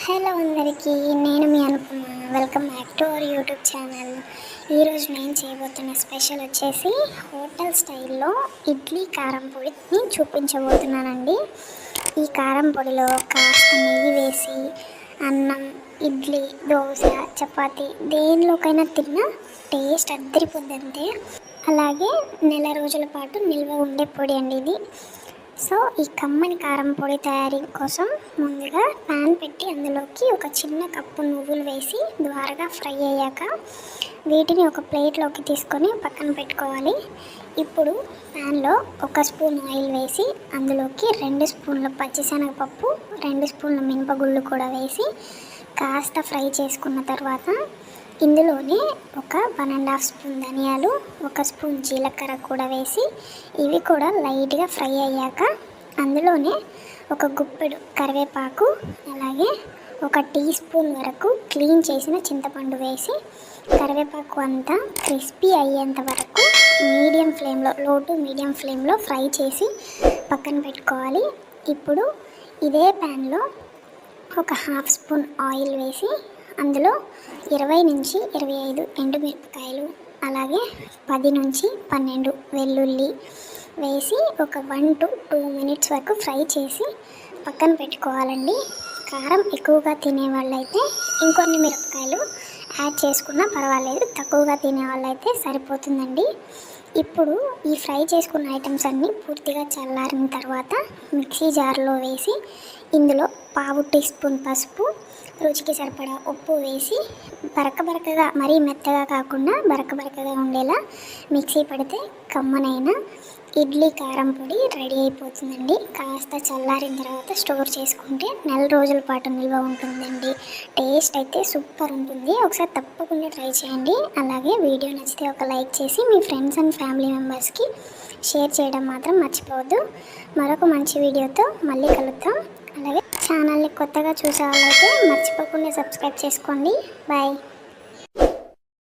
Hello అందరికీ నేను మీ Anupama. Welcome back to our YouTube channel. ఈరోజు నేను చేయబోతున్న స్పెషల్ వచ్చేసి హోటల్ స్టైల్లో ఇడ్లీ కారం పొడిని చూపించబోతున్నానండి. ఈ కారం పొడిలో కాస్త నెయ్యి వేసి అన్నం ఇడ్లీ దోశ చపాతి దేనిలోకైనా తిన్నా టేస్ట్ అద్దరిపోద్దంతే. అలాగే నెల రోజుల పాటు నిల్వ ఉండే పొడి అండి ఇది. సో ఈ కమ్మని కారం పొడి తయారీ కోసం ముందుగా ప్యాన్ పెట్టి అందులోకి ఒక చిన్న కప్పు నువ్వులు వేసి ద్వారగా ఫ్రై అయ్యాక వీటిని ఒక ప్లేట్లోకి తీసుకొని పక్కన పెట్టుకోవాలి. ఇప్పుడు ప్యాన్లో ఒక స్పూన్ ఆయిల్ వేసి అందులోకి రెండు స్పూన్ల పచ్చిశనగపప్పు రెండు స్పూన్ల మినపగుళ్ళు కూడా వేసి కాస్త ఫ్రై చేసుకున్న తర్వాత ఇందులోనే ఒక వన్ అండ్ హాఫ్ స్పూన్ ధనియాలు ఒక స్పూన్ జీలకర్ర కూడా వేసి ఇవి కూడా లైట్గా ఫ్రై అయ్యాక అందులోనే ఒక గుప్పెడు కరివేపాకు అలాగే ఒక టీ స్పూన్ వరకు క్లీన్ చేసిన చింతపండు వేసి కరివేపాకు అంతా క్రిస్పీ అయ్యేంత వరకు మీడియం ఫ్లేమ్లో లో టు మీడియం ఫ్లేమ్లో ఫ్రై చేసి పక్కన పెట్టుకోవాలి. ఇప్పుడు ఇదే ప్యాన్లో ఒక హాఫ్ స్పూన్ ఆయిల్ వేసి అందులో ఇరవై నుంచి ఇరవై ఐదు ఎండుమిరపకాయలు అలాగే పది నుంచి పన్నెండు వెల్లుల్లి వేసి ఒక వన్ టు టూ మినిట్స్ వరకు ఫ్రై చేసి పక్కన పెట్టుకోవాలండి. కారం ఎక్కువగా తినే వాళ్ళైతే ఇంకొన్ని మిరపకాయలు యాడ్ చేసుకున్నా పర్వాలేదు తక్కువగా తినే వాళ్ళైతే సరిపోతుందండి. ఇప్పుడు ఈ ఫ్రై చేసుకున్న ఐటమ్స్ అన్నీ పూర్తిగా చల్లారిన తర్వాత మిక్సీ జార్లో వేసి ఇందులో పావు టీ స్పూన్ పసుపు రుచికి సరిపడా ఉప్పు వేసి బరక బరకగా మరీ మెత్తగా కాకుండా బరక బరకగా ఉండేలా మిక్సీ పడితే కమ్మనైన ఇడ్లీ కారం పొడి రెడీ అయిపోతుందండి. కాస్త చల్లారిన తర్వాత స్టోర్ చేసుకుంటే నెల రోజుల పాటు నిల్వ ఉంటుందండి. టేస్ట్ అయితే సూపర్ ఉంటుంది. ఒకసారి తప్పకుండా ట్రై చేయండి. అలాగే వీడియో నచ్చితే ఒక లైక్ చేసి మీ ఫ్రెండ్స్ అండ్ ఫ్యామిలీ మెంబర్స్కి షేర్ చేయడం మాత్రం మర్చిపోవద్దు. మరొక మంచి వీడియోతో మళ్ళీ కలుద్దాం. అలాగే ఛానల్ని కొత్తగా చూసే వాళ్ళైతే మర్చిపోకుండా సబ్స్క్రైబ్ చేసుకోండి. బాయ్.